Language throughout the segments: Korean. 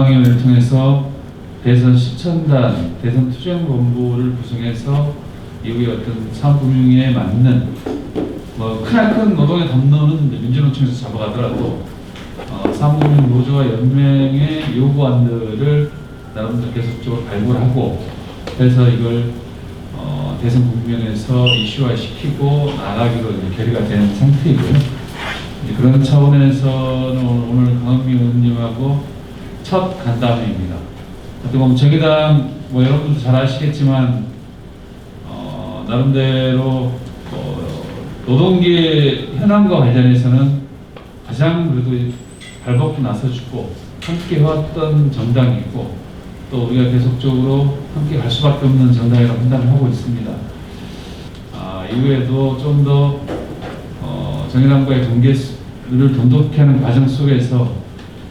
중앙위원회를 통해서 대선 시천단, 대선 투쟁본부를 구성해서 이후에 어떤 사업금융에 맞는 뭐 크나큰 노동의 담론은 민주노총에서 잡아가더라도 어, 사무금융 노조와 연맹의 요구안들을 나름대로 계속적으로 발굴하고 그래서 이걸 어, 대선 국면에서 이슈화 시키고 나가기로 결의가 된 상태이고요. 그런 차원에서는 오늘 강은미 의원님하고 첫 간담회입니다. 어떻게 보면 정의당 뭐 여러분도 잘 아시겠지만 어, 나름대로 어, 노동계 현황과 관련해서는 가장 그래도 발벗고 나서주고 함께 해왔던 정당이고 또 우리가 계속적으로 함께 갈 수밖에 없는 정당이라고 판단을 하고 있습니다. 아, 이후에도 좀더 어, 정의당과의 관계를 돈독히 하는 과정 속에서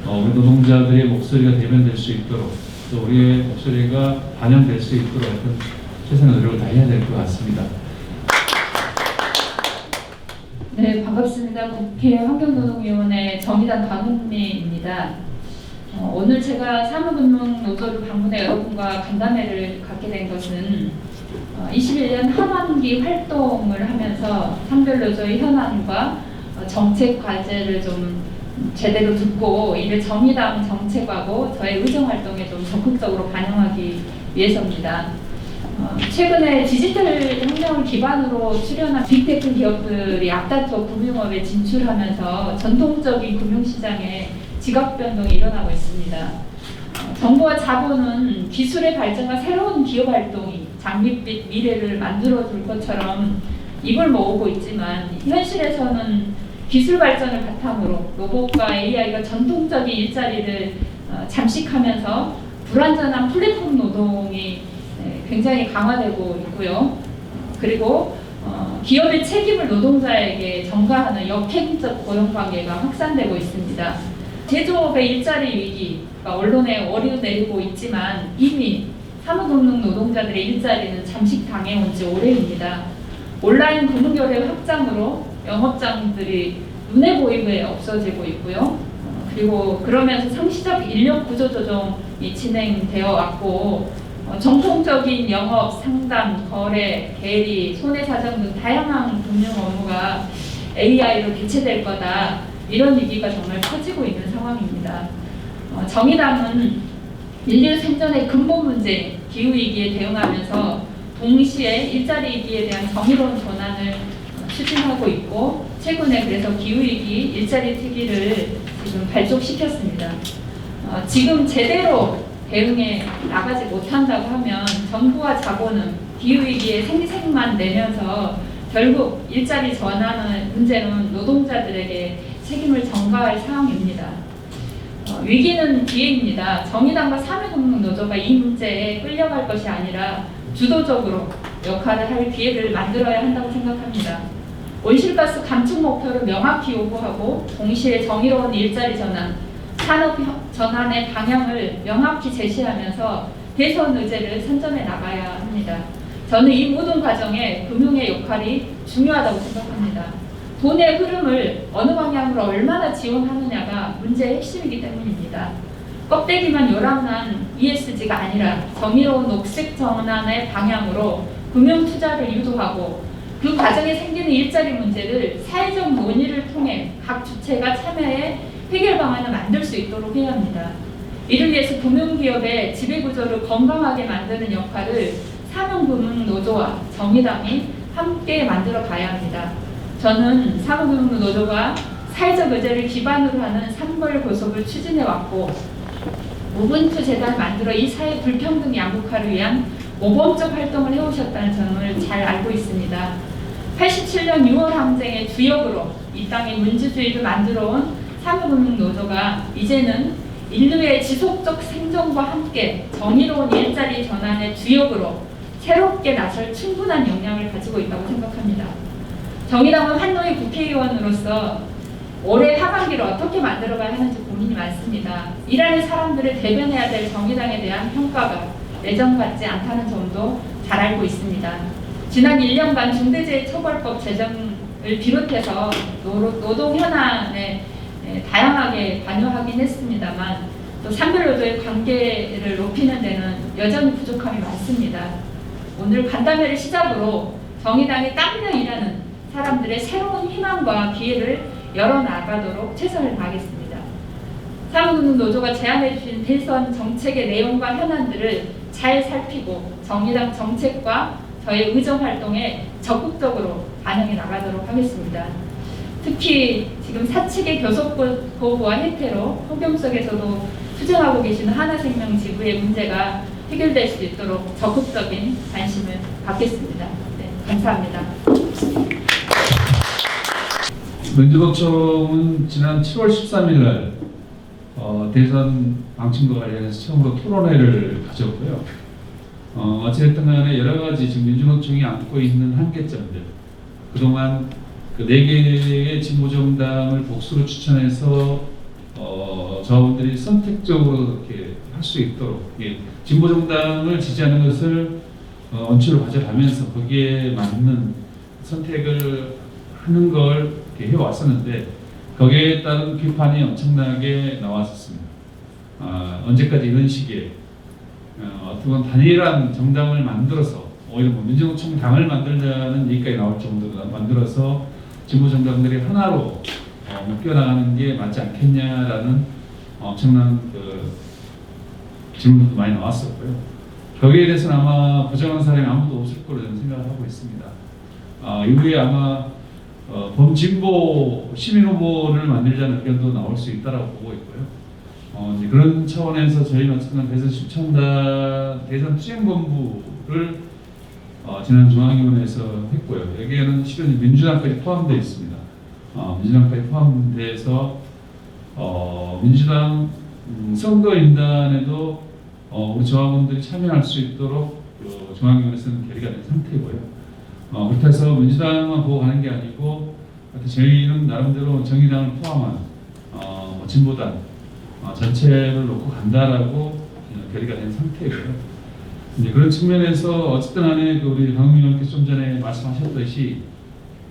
어, 우리 노동자들의 목소리가 대변될 수 있도록 또 우리의 목소리가 반영될 수 있도록 하여튼 최선의 노력을 다해야 될 것 같습니다. 네, 반갑습니다. 국회 환경노동위원회 정의당 강은미입니다. 어, 오늘 제가 사무금융노조를 방문해 여러분과 간담회를 갖게 된 것은 어, 21년 하반기 활동을 하면서 한별노조의 현안과 어, 정책 과제를 좀 제대로 듣고 이를 정의당 정책하고 저의 의정 활동에 좀 적극적으로 반영하기 위해서입니다. 어, 최근에 디지털 혁명을 기반으로 출현한 빅테크 기업들이 앞다퉈 금융업에 진출하면서 전통적인 금융시장에 지각 변동이 일어나고 있습니다. 어, 정부와 자본은 기술의 발전과 새로운 기업 활동이 장밋빛 미래를 만들어줄 것처럼 입을 모으고 있지만 현실에서는 기술 발전을 바탕으로 로봇과 AI가 전통적인 일자리를 어, 잠식하면서 불완전한 플랫폼 노동이 네, 굉장히 강화되고 있고요. 그리고 어, 기업의 책임을 노동자에게 전가하는 역행적 고용 관계가 확산되고 있습니다. 제조업의 일자리 위기가 언론에 오르내리고 있지만 이미 사무금융 노동자들의 일자리는 잠식당해온 지 오래입니다. 온라인 금융거래 확장으로 영업장들이 눈에 보이게 없어지고 있고요. 어, 그리고 그러면서 상시적 인력 구조 조정이 진행되어 왔고 어, 정통적인 영업, 상담, 거래, 대리, 손해사정 등 다양한 금융 업무가 AI로 대체될 거다. 이런 위기가 정말 커지고 있는 상황입니다. 어, 정의당은 인류 생존의 근본 문제, 기후 위기에 대응하면서 동시에 일자리 위기에 대한 정의로운 전환을 어, 추진하고 있고 최근에 그래서 기후위기 일자리 특위를 지금 발족시켰습니다. 어, 지금 제대로 대응에 나가지 못한다고 하면 정부와 자본은 기후위기에 생색만 내면서 결국 일자리 전환의 문제는 노동자들에게 책임을 전가할 상황입니다. 어, 위기는 기회입니다. 정의당과 사회공동노조가 이 문제에 끌려갈 것이 아니라 주도적으로 역할을 할 기회를 만들어야 한다고 생각합니다. 온실가스 감축 목표를 명확히 요구하고 동시에 정의로운 일자리 전환, 산업 전환의 방향을 명확히 제시하면서 대선 의제를 선점해 나가야 합니다. 저는 이 모든 과정에 금융의 역할이 중요하다고 생각합니다. 돈의 흐름을 어느 방향으로 얼마나 지원하느냐가 문제의 핵심이기 때문입니다. 껍데기만 요란한 ESG가 아니라 정의로운 녹색 전환의 방향으로 금융 투자를 유도하고 그 과정에 생기는 일자리 문제를 사회적 논의를 통해 각 주체가 참여해 해결 방안을 만들 수 있도록 해야 합니다. 이를 위해서 금융기업의 지배구조를 건강하게 만드는 역할을 사명금융노조와 정의당이 함께 만들어 가야 합니다. 저는 사무금융노조가 사회적 의제를 기반으로 하는 산벌 고속을 추진해 왔고 무분투 재단 만들어 이 사회 불평등 양극화를 위한 모범적 활동을 해오셨다는 점을 잘 알고 있습니다. 87년 6월 항쟁의 주역으로 이 땅의 민주주의를 만들어온 사무금융 노조가 이제는 인류의 지속적 생존과 함께 정의로운 일자리 전환의 주역으로 새롭게 나설 충분한 역량을 가지고 있다고 생각합니다. 정의당은 한노희 국회의원으로서 올해 하반기를 어떻게 만들어가야 하는지 고민이 많습니다. 일하는 사람들을 대변해야 될 정의당에 대한 평가가 내정받지 않다는 점도 잘 알고 있습니다. 지난 1년간 중대재해처벌법 제정을 비롯해서 노- 노동 현안에 에, 다양하게 관여하긴 했습니다만 또 산별노조의 관계를 높이는 데는 여전히 부족함이 많습니다. 오늘 간담회를 시작으로 정의당에 땀며 일하는 사람들의 새로운 희망과 기회를 열어나가도록 최선을 다하겠습니다. 사무노동 노조가 제안해 주신 대선 정책의 내용과 현안들을 잘 살피고 정의당 정책과 저의 의정 활동에 적극적으로 반영해 나가도록 하겠습니다. 특히 지금 사측의 교섭 거부와 해태로 폭염 속에서도 투쟁하고 계시는 하나생명 지부의 문제가 해결될 수 있도록 적극적인 관심을 갖겠습니다. 네, 감사합니다. 민주노총은 지난 7월 13일 날 어, 대선 방침과 관련해서 처음으로 토론회를 가졌고요. 어, 어쨌든 간에 여러 가지 지금 민주노총이 안고 있는 한계점들 그동안 그 네 개의 진보정당을 복수로 추천해서 어, 저분들이 선택적으로 이렇게 할 수 있도록 예, 진보정당을 지지하는 것을 어, 원칙으로 가져가면서 거기에 맞는 선택을 하는 걸 이렇게 해왔었는데 거기에 따른 비판이 엄청나게 나왔었습니다. 아, 언제까지 이런 식의 어, 어떻게 보면 단일한 정당을 만들어서 오히려 뭐 민주노총 당을 만들자는 얘기까지 나올 정도로 만들어서 진보 정당들이 하나로 어, 묶여나가는 게 맞지 않겠냐라는 엄청난 그 질문도 많이 나왔었고요. 거기에 대해서는 아마 부정한 사람이 아무도 없을 거로 저는 생각을 하고 있습니다. 아, 이후에 아마 어, 범진보 시민 후보를 만들자는 의견도 나올 수 있다라고 보고 있고요. 어, 그런 차원에서 저희는 어쨌든 대선 시청단 대선 투쟁본부를 어, 지난 중앙위원회에서 했고요. 여기에는 실은 민주당까지 포함되어 있습니다. 어, 민주당까지 포함돼서 어, 민주당 음, 선거인단에도 어, 우리 조합원들이 참여할 수 있도록 그 중앙위원회에서는 결의가 된 상태고요. 어, 그렇게 해서 민주당만 보고 가는 게 아니고 저희는 나름대로 정의당을 포함한 어, 뭐 진보당 어, 전체를 놓고 간다라고 결의가 된 상태고요. 이제 그런 측면에서 어쨌든 간에 그 우리 강민 의원께서 좀 전에 말씀하셨듯이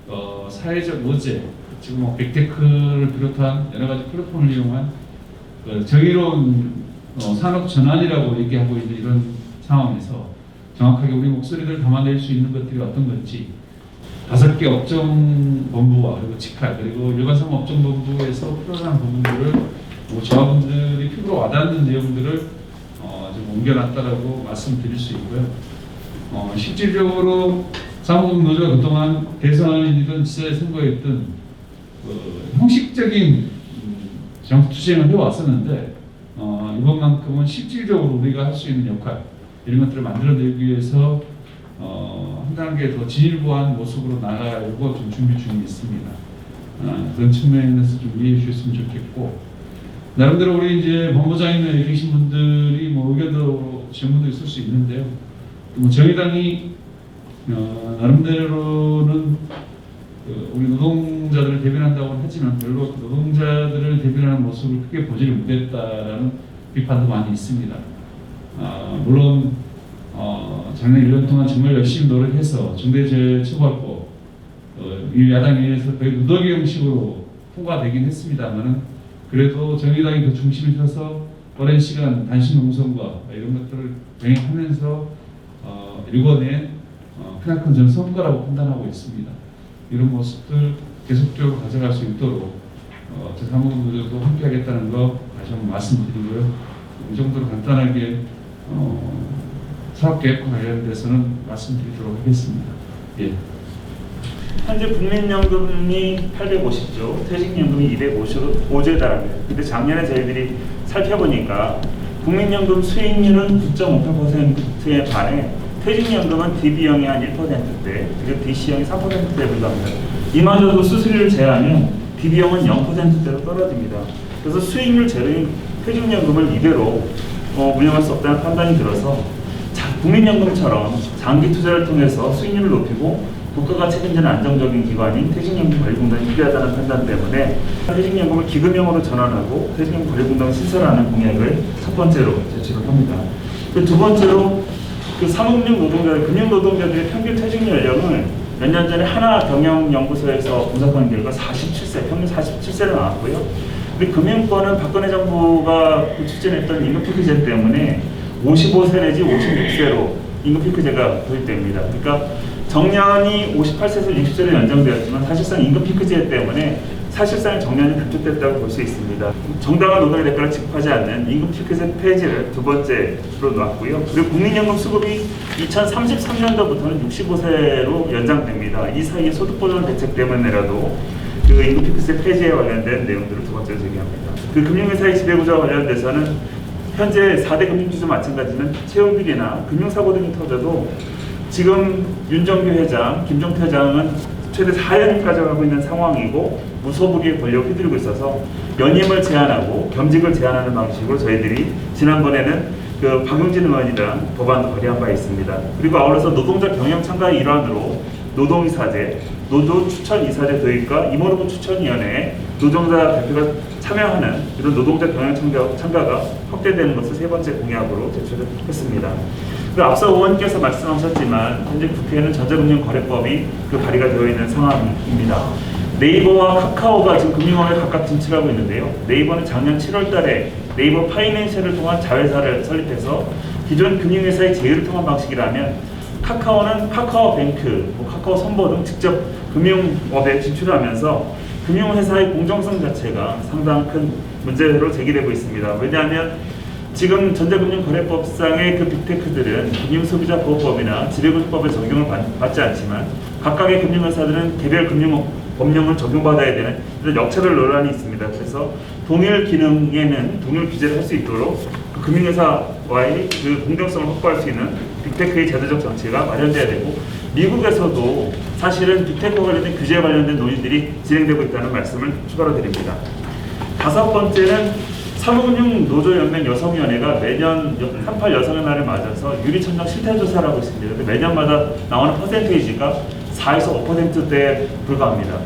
어, 사회적 모재 지금 뭐 빅테크를 비롯한 여러 가지 플랫폼을 이용한 그 정의로운 어, 산업 전환이라고 얘기하고 있는 이런 상황에서 정확하게 우리 목소리를 담아낼 수 있는 것들이 어떤 건지 다섯 개 업종 본부와 그리고 직할 그리고 일반 상업 업종 본부에서 필요한 부분들을 뭐 조합원들이 피부로 와닿는 내용들을 어, 좀 옮겨놨다라고 말씀드릴 수 있고요. 어, 실질적으로 사무국 노조가 그동안 대선이든 지자체 선거였든 그 형식적인 음, 정부 투쟁을 해왔었는데 어, 이번만큼은 실질적으로 우리가 할 수 있는 역할 이런 것들을 만들어내기 위해서 어, 한 단계 더 진일보한 모습으로 나가려고 좀 준비 중에 있습니다. 아, 그런 측면에서 좀 이해해 주셨으면 좋겠고 나름대로 우리 이제 본부장이나 계신 분들이 뭐 의견도 질문도 있을 수 있는데요. 뭐 정의당이 어, 나름대로는 그 우리 노동자들을 대변한다고 하지만 별로 노동자들을 대변하는 모습을 크게 보지를 못했다라는 비판도 많이 있습니다. 아, 물론 어, 작년 1년 동안 정말 열심히 노력해서 중대재해 처벌법 어, 이 야당에 의해서 거의 누더기 형식으로 통과되긴 했습니다만은 그래도 정의당이 그 중심에 서서 오랜 시간 단신 농성과 이런 것들을 병행하면서 어, 일궈낸 어, 크나큰 전 선거라고 판단하고 있습니다. 이런 모습들 계속적으로 가져갈 수 있도록 어, 저 사무국들도 함께하겠다는 거 다시 한번 말씀드리고요. 이 정도로 간단하게 어, 사업계획과 관련돼서는 말씀드리도록 하겠습니다. 예. 현재 국민연금이 850조, 퇴직연금이 255조에 달합니다. 근데 작년에 저희들이 살펴보니까 국민연금 수익률은 9.58%에 반해 퇴직연금은 DB형이 한 1%대, 그리고 DC형이 3%대에 불과합니다. 이마저도 수수료를 제하면 DB형은 0%대로 떨어집니다. 그래서 수익률 제로인 퇴직연금을 이대로 어, 운영할 수 없다는 판단이 들어서 자, 국민연금처럼 장기 투자를 통해서 수익률을 높이고 국가가 책임지는 안정적인 기관인 퇴직연금 관리공단이 필요하다는 판단 때문에 퇴직연금을 기금형으로 전환하고 퇴직연금 관리공단을 신설하는 공약을 첫 번째로 제출을 합니다. 그두 번째로 그 사무금융 노동자, 금융 노동자들의 평균 퇴직 연령을 몇 년 전에 하나 경영연구소에서 분석한 결과 47세, 평균 47세로 나왔고요. 근데 금융권은 박근혜 정부가 그 추진했던 임금 피크제 때문에 55세 내지 56세로 임금 피크제가 도입됩니다. 그러니까 정년이 58세에서 60세로 연장되었지만 사실상 임금 피크제 때문에 사실상 정년이 단축됐다고 볼 수 있습니다. 정당한 노동의 대가를 지급하지 않는 임금 피크제 폐지를 두 번째로 놨고요. 그리고 국민연금 수급이 2033년도부터는 65세로 연장됩니다. 이 사이에 소득 보전 대책 때문에라도 그 임금 피크세 폐지에 관련된 내용들을 두 번째로 제기합니다. 그 금융회사의 지배구조와 관련돼서는 현재 4대 금융주주 마찬가지는 채용 비리나 금융사고 등이 터져도 지금 윤정규 회장, 김종태 회장은 최대 4년을 가져가고 있는 상황이고 무소불위의 권력을 휘두르고 있어서 연임을 제한하고 겸직을 제한하는 방식으로 저희들이 지난번에는 그 박용진 의원이랑 법안도 발의한 바 있습니다. 그리고 아울러서 노동자 경영 참가의 일환으로 노동이사제, 노조 추천 이사제 도입과 임원후보 추천위원회에 노동자 대표가 참여하는 이런 노동자 경영 참가, 참가가 확대되는 것을 세 번째 공약으로 제출했습니다. 그 앞서 의원께서 말씀하셨지만 현재 국회에는 전자금융거래법이 그 발의가 되어 있는 상황입니다. 네이버와 카카오가 지금 금융업에 각각 진출하고 있는데요. 네이버는 작년 7월 달에 네이버 파이낸셜을 통한 자회사를 설립해서 기존 금융회사의 제휴를 통한 방식이라면 카카오는 카카오뱅크, 뭐 카카오 선보 등 직접 금융업에 진출하면서 금융회사의 공정성 자체가 상당한 큰 문제로 제기되고 있습니다. 왜냐하면 지금 전자금융거래법상의 그 빅테크들은 금융소비자보호법이나 지배구조법의 적용을 받- 받지 않지만 각각의 금융회사들은 개별 금융 법령을 적용받아야 되는 이런 역차별 논란이 있습니다. 그래서 동일 기능에는 동일 규제를 할 수 있도록 그 금융회사와의 그 공정성을 확보할 수 있는 빅테크의 제도적 정치가 마련돼야 되고 미국에서도 사실은 빅테크 관련된 규제 관련된 논의들이 진행되고 있다는 말씀을 추가로 드립니다. 다섯 번째는 사무금융 노조연맹 여성위원회가 매년 38 여성의 날을 맞아서 유리천장 실태조사를 하고 있습니다. 근데 매년마다 나오는 퍼센테이지가 4에서 5%대에 불과합니다.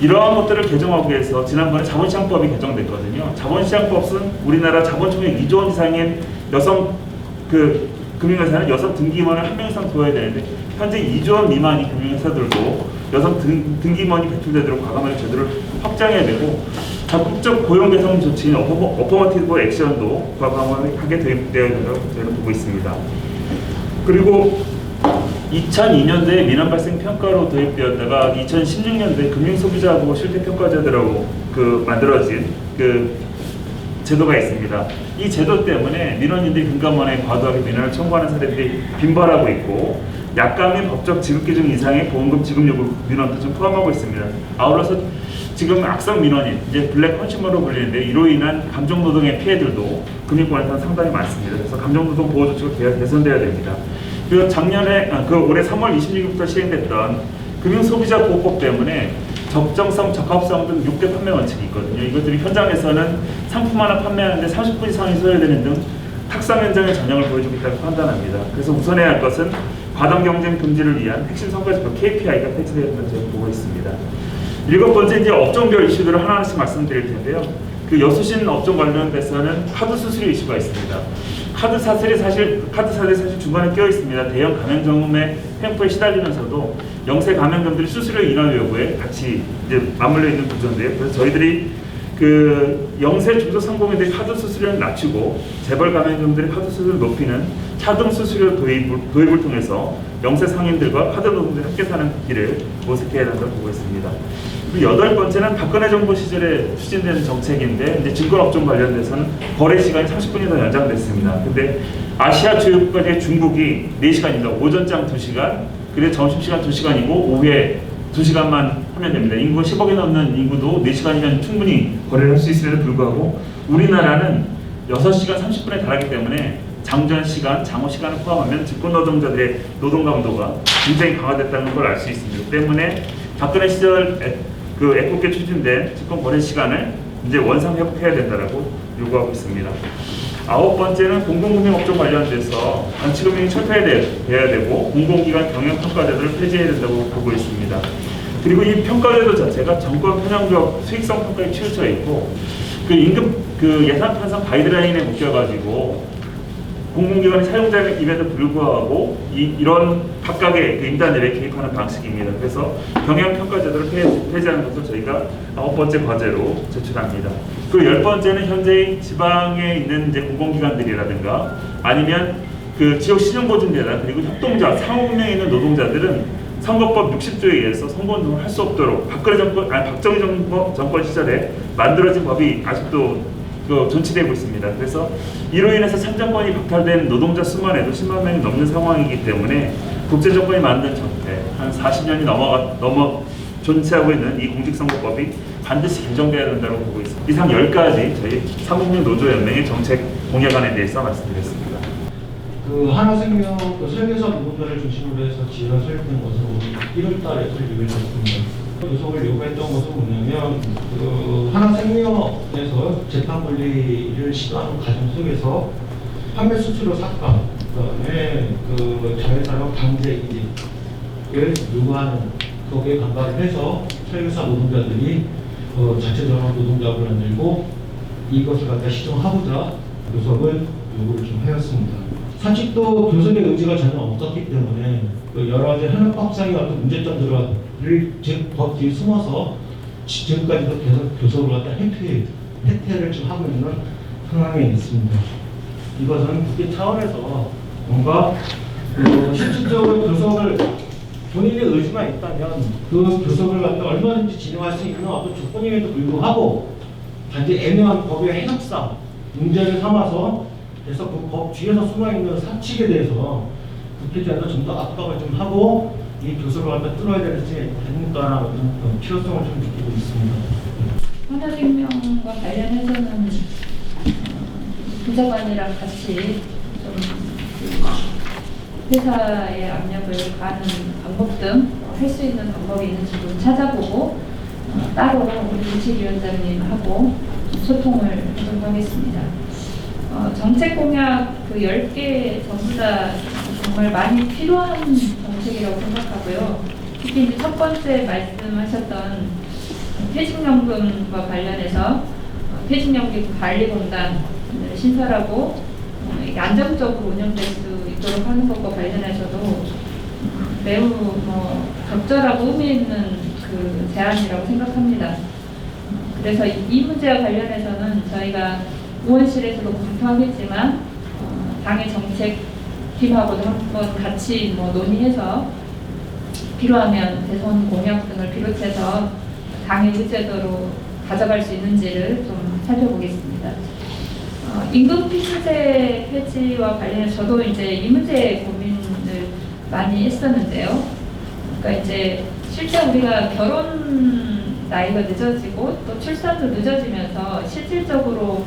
이러한 것들을 개정하기 위해서 지난번에 자본시장법이 개정됐거든요. 자본시장법은 우리나라 자본총액 2조 원 이상의 여성 그 금융회사는 여성 등기임원을 한 명 이상 둬야 되는데 현재 2조 원 미만이 금융회사들도 여성 등, 등기임원이 배출되도록 과감하게 제도를 확장해야 되고 적극적 고용 개선 조치인 어퍼, 어퍼머티브 액션도 과감하게 도입되어야 된다고 저희는 보고 있습니다. 그리고 2002년도에 민원 발생 평가로 도입되었다가 2016년도에 금융소비자보호 실태평가제도라고 그 만들어진 그 제도가 있습니다. 이 제도 때문에 민원인들이 금감원에 과도하게 민원을 청구하는 사례들이 빈발하고 있고 및 법적 지급 기준 이상의 보험금 지급 여부 민원도 좀 포함하고 있습니다. 아울러서 지금 악성 민원인, 이제 블랙 컨슈머로 불리는데 이로 인한 감정노동의 피해들도 금융권에서는 상당히 많습니다. 그래서 감정노동 보호 조치가 개- 개선돼야 됩니다. 그리고 작년에, 아, 그 올해 3월 26일부터 시행됐던 금융소비자 보호법 때문에 적정성, 적합성 등 6대 판매 원칙이 있거든요. 이것들이 현장에서는 상품 하나 판매하는데 30분 이상이 소요되는 등 탁상 현장의 전형을 보여주고 있다고 판단합니다. 그래서 우선해야 할 것은 과당 경쟁 금지를 위한 핵심 성과 지표 KPI가 폐지되어야 한다고 저는 보고 있습니다. 일곱 번째 이제 업종별 이슈들을 하나하나씩 말씀드릴 텐데요. 그 여수신 업종 관련돼서는 카드 수수료 이슈가 있습니다. 카드 사슬이 사실 카드 사슬이 사실 중간에 껴 있습니다. 대형 가맹점의 횡포에 시달리면서도 영세 가맹점들이 수수료 인하 요구에 같이 이제 맞물려 있는 구조인데요. 그래서 저희들이 그 영세 중소 상공인들이 카드 수수료를 낮추고 재벌 가맹점들이 카드 수수료를 높이는 차등 수수료 도입을, 도입을 통해서 영세 상인들과 카드 노동자들이 함께 사는 길을 모색해야 한다고 보고 있습니다. 그리고 여덟 번째는 박근혜 정부 시절에 추진된 정책인데 이제 증권업종 관련돼서는 거래 시간이 30분이 더 연장됐습니다. 근데 아시아 주요 국가 중에 중국이 4시간입니다. 오전장 2시간, 그리고 점심시간 2시간이고 오후에 2시간만 하면 됩니다. 인구가 10억이 넘는 인구도 4시간이면 충분히 거래를 할 수 있음에도 불구하고 우리나라는 6시간 30분에 달하기 때문에 장전 시간, 장호 시간을 포함하면 직권 노동자들의 노동 강도가 굉장히 강화됐다는 걸 알 수 있습니다. 때문에 박근혜 시절 애, 그 애꿎게 추진된 직권 거래 시간을 이제 원상 회복해야 된다라고 요구하고 있습니다. 아홉 번째는 공공금융 업종 관련돼서 안치금융이 철폐돼야 되고 공공기관 경영 평가제도를 폐지해야 된다고 보고 있습니다. 그리고 이 평가제도 자체가 정권 편향적 수익성 평가에 치우쳐 있고 그 임금 그 예산 편성 가이드라인에 묶여가지고 공공기관의 사용자임에도 불구하고 이, 이런 각각의 그 임단일에 개입하는 방식입니다. 그래서 경영평가제도를 폐- 폐지 하는 것을 저희가 아홉 번째 과제로 제출합니다. 그리고 열 번째는 현재 지방에 있는 이제 공공기관들이라든가 아니면 그 지역 신용보증자나 그리고 협동자, 상호명에 있는 노동자들은 선거법 60조에 의해서 선거운동을 할 수 없도록 박근혜 정권, 아니 박정희 정권, 정권 시절에 만들어진 법이 아직도 그 존치되고 있습니다. 그래서 이로 인해서 참정권이 박탈된 노동자 수만 해도 10만 명이 넘는 상황이기 때문에 국제 정권이 만든 정책 한 40년이 넘어가 넘어 존치하고 있는 이 공직선거법이 반드시 개정돼야 된다고 보고 있습니다. 이상 10가지 저희 사국민 노조연맹의 정책 공약안에 대해서 말씀드렸습니다. 그 하나생명 그 설계사 노동자를 중심으로 해서 지혜가 설립된 것으로 1월 달에 설립을 했습니다. 요속을 요구했던 것은 뭐냐면 그 하나생명에서 재판 권리를 시도하는 과정 속에서 판매 수수료 삭감, 그다음에 그 자회사랑 강제 이직을 요구하는 거기에 반발을 해서 설계사 노동자들이 어, 자체 전환 노동자를 만들고 이것을 갖다 시정하고자 교섭을 요구를 좀 하였습니다. 또 교섭의 의지가 전혀 없었기 때문에 그 여러 가지 현역법상의 어떤 문제점들을 제법 뒤에 숨어서 지- 지금까지도 계속 교섭을 갖다 해태, 해태를 좀 하고 있는 상황에 있습니다. 이것은 국회 차원에서 뭔가 그 실질적으로 교섭을 본인의 의지만 있다면 그 교섭을 갖다 얼마든지 진행할 수 있는 어떤 조건임에도 불구하고 단지 애매한 법의 해석상 문제를 삼아서 그래서 그 법 뒤에서 숨어있는 사칙에 대해서 국회자도 좀 더 압박을 좀 하고 이 교섭을 갖다 뚫어야 되지 않을까라는 어떤 필요성을 좀 느끼고 있습니다. 하나생명과 관련해서는 어, 부사관이랑 같이 좀그 회사의 압력을 가하는 방법 등 할 수 있는 방법이 있는지 좀 찾아보고 어, 따로 우리 주치위원장님하고 좀 소통을 하도록 하겠습니다. 어, 정책 공약 그 10개 전부 다 정말 많이 필요한 정책이라고 생각하고요. 특히 이제 첫 번째 말씀하셨던 퇴직연금과 관련해서 어, 퇴직연금 관리공단을 신설하고 어, 안정적으로 운영될 수 있도록 하는 것과 관련해서도 음, 매우 뭐 적절하고 의미 있는 그 제안이라고 생각합니다. 어, 그래서 이, 이 문제와 관련해서는 저희가 의원실에서도 검토하겠지만 어, 당의 정책팀하고도 한번 같이 뭐 논의해서 필요하면 대선 공약 등을 비롯해서 당의 의제도로 가져갈 수 있는지를 좀 살펴보겠습니다. 어, 임금 피수제 폐지와 관련해서 저도 이제 이 문제에 고민을 많이 했었는데요. 그러니까 이제 실제 우리가 결혼 나이가 늦어지고 또 출산도 늦어지면서 실질적으로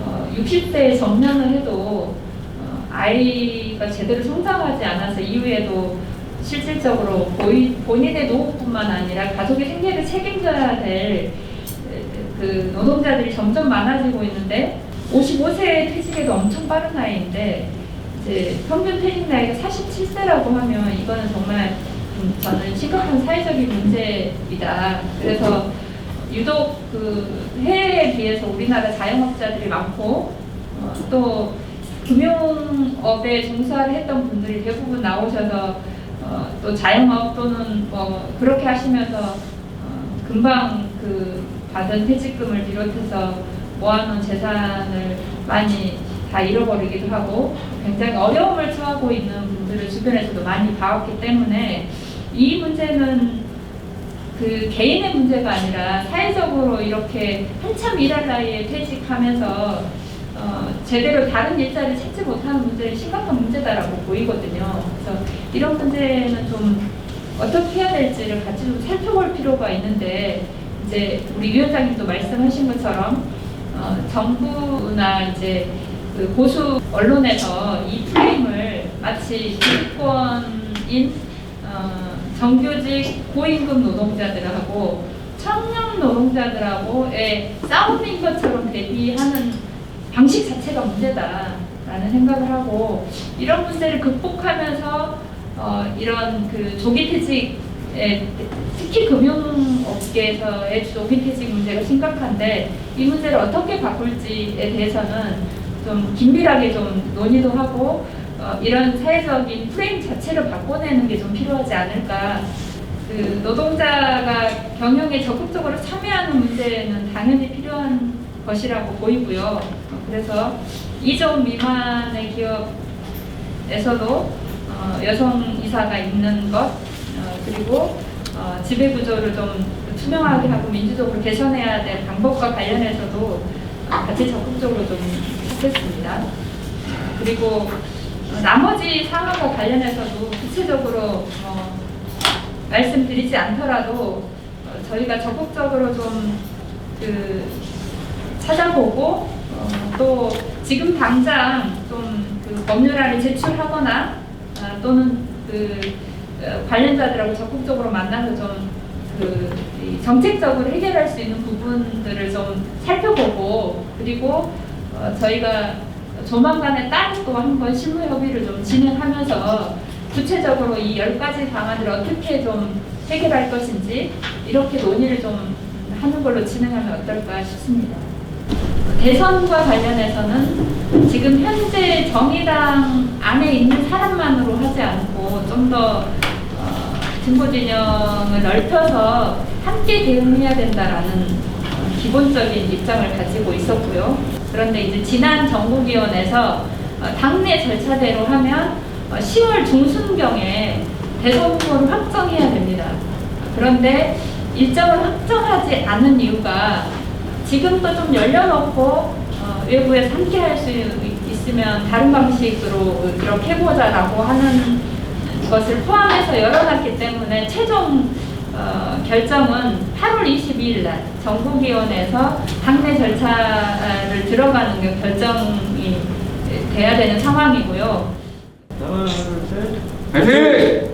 어, 60세에 정년을 해도 어, 아이가 제대로 성장하지 않아서 이후에도 실질적으로 보이, 본인의 노후뿐만 아니라 가족의 생계를 책임져야 될 그 노동자들이 점점 많아지고 있는데 55세에 퇴직해도 엄청 빠른 나이인데 이제 평균 퇴직 나이가 47세라고 하면 이거는 정말 좀 저는 심각한 사회적인 문제이다. 그래서 유독 그 해외에 비해서 우리나라 자영업자들이 많고 어, 또 금융업에 종사를 했던 분들이 대부분 나오셔서 어, 또 자영업 또는 뭐 그렇게 하시면서 어, 금방 그 받은 퇴직금을 비롯해서 모아놓은 재산을 많이 다 잃어버리기도 하고 굉장히 어려움을 처하고 있는 분들을 주변에서도 많이 봐왔기 때문에 이 문제는 그 개인의 문제가 아니라 사회적으로 이렇게 한참 일할 나이에 퇴직하면서 어, 제대로 다른 일자리를 찾지 못하는 문제는 심각한 문제다라고 보이거든요. 그래서 이런 문제는 좀 어떻게 해야 될지를 같이 좀 살펴볼 필요가 있는데 이제 우리 위원장님도 말씀하신 것처럼 어, 정부나 이제 그 보수 언론에서 이 프레임을 마치 기득권인 어, 정규직 고임금 노동자들하고 청년 노동자들하고의 싸움인 것처럼 대비하는 방식 자체가 문제다라는 생각을 하고 이런 문제를 극복하면서 어, 이런 그 조기퇴직에 특히 금융업계에서의 조기퇴직 문제가 심각한데 이 문제를 어떻게 바꿀지에 대해서는 좀 긴밀하게 좀 논의도 하고 어, 이런 사회적인 프레임 자체를 바꿔내는 게 좀 필요하지 않을까. 그 노동자가 경영에 적극적으로 참여하는 문제는 당연히 필요한 것이라고 보이고요. 그래서 2점 미만의 기업에서도 어, 여성 이사가 있는 것 어, 그리고 어, 지배 구조를 좀 투명하게 하고 민주적으로 개선해야 될 방법과 관련해서도 어, 같이 적극적으로 좀 하겠습니다. 그리고 어, 나머지 상황과 관련해서도 구체적으로 어, 말씀드리지 않더라도 어, 저희가 적극적으로 좀 그 찾아보고 어, 또 지금 당장 좀 그 법률안을 제출하거나 아, 또는 그 어, 관련자들하고 적극적으로 만나서 좀그 정책적으로 해결할 수 있는 부분들을 좀 살펴보고 그리고 어, 저희가 조만간에 따로 또 한 번 실무 협의를 좀 진행하면서 구체적으로 이 열 가지 방안을 어떻게 좀 해결할 것인지 이렇게 논의를 좀 하는 걸로 진행하면 어떨까 싶습니다. 대선과 관련해서는 지금 현재 정의당 안에 있는 사람만으로 하지 않고 좀더 어, 진보 진영을 넓혀서 함께 대응해야 된다라는 어, 기본적인 입장을 가지고 있었고요. 그런데 이제 지난 정국위원회에서 어, 당내 절차대로 하면 어, 10월 중순경에 대선 후보를 확정해야 됩니다. 그런데 일정을 확정하지 않은 이유가 지금도 좀 열려놓고 어, 외부에서 함께 할 수 있으면 다른 방식으로 그렇게 해보자라고 하는 것을 포함해서 열어놨기 때문에 최종 어, 결정은 8월 22일 날 정국위원회에서 당내 절차를 들어가는 게 결정이 돼야 되는 상황이고요. 하나, 둘, 셋. 화이팅!